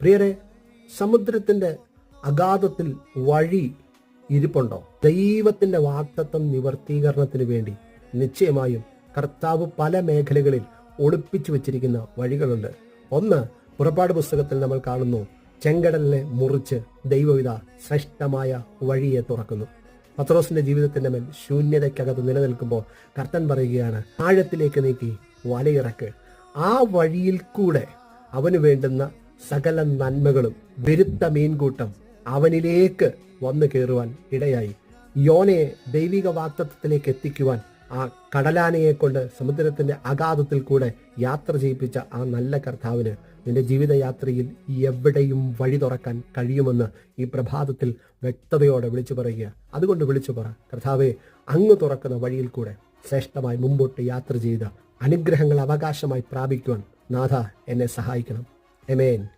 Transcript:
പ്രിയരെ സമുദ്രത്തിന്റെ അഗാധത്തിൽ വഴി ഇരിപ്പുണ്ടോ? ദൈവത്തിന്റെ വാക്തത്വം നിവർത്തീകരണത്തിന് വേണ്ടി നിശ്ചയമായും കർത്താവ് പല മേഖലകളിൽ ഒളിപ്പിച്ചു വെച്ചിരിക്കുന്ന വഴികളുണ്ട്. ഒന്ന് പുറപ്പാട് പുസ്തകത്തിൽ നമ്മൾ കാണുന്നു ചെങ്കടലിനെ മുറിച്ച് ദൈവവിധ ശ്രേഷ്ഠമായ വഴിയെ തുറക്കുന്നു. പത്രോസിന്റെ ജീവിതത്തിന്റെ മേൽ ശൂന്യതയ്ക്കകത്ത് നിലനിൽക്കുമ്പോൾ കർത്തൻ പറയുകയാണ് ആഴത്തിലേക്ക് നീക്കി വലയിറക്ക്. ആ വഴിയിൽ കൂടെ അവന് വേണ്ടുന്ന സകല നന്മകളും വെരുത്ത മീൻകൂട്ടം അവനിലേക്ക് വന്നു കയറുവാൻ ഇടയായി. യോനയെ ദൈവിക വാക്തത്വത്തിലേക്ക് എത്തിക്കുവാൻ ആ കടലാനയെ കൊണ്ട് സമുദ്രത്തിന്റെ അഗാധത്തിൽ കൂടെ യാത്ര ചെയ്യിപ്പിച്ച ആ നല്ല കർത്താവിന് നിന്റെ ജീവിതയാത്രയിൽ എവിടെയും വഴി തുറക്കാൻ കഴിയുമെന്ന് ഈ പ്രഭാതത്തിൽ വ്യക്തതയോടെ വിളിച്ചു പറയുക. അതുകൊണ്ട് വിളിച്ചു പറ കർത്താവെ അങ്ങ് തുറക്കുന്ന വഴിയിൽ കൂടെ ശ്രേഷ്ഠമായി മുമ്പോട്ട് യാത്ര ചെയ്ത അനുഗ്രഹങ്ങൾ അവകാശമായി പ്രാപിക്കുവാൻ നാഥ എന്നെ സഹായിക്കണം. Amen.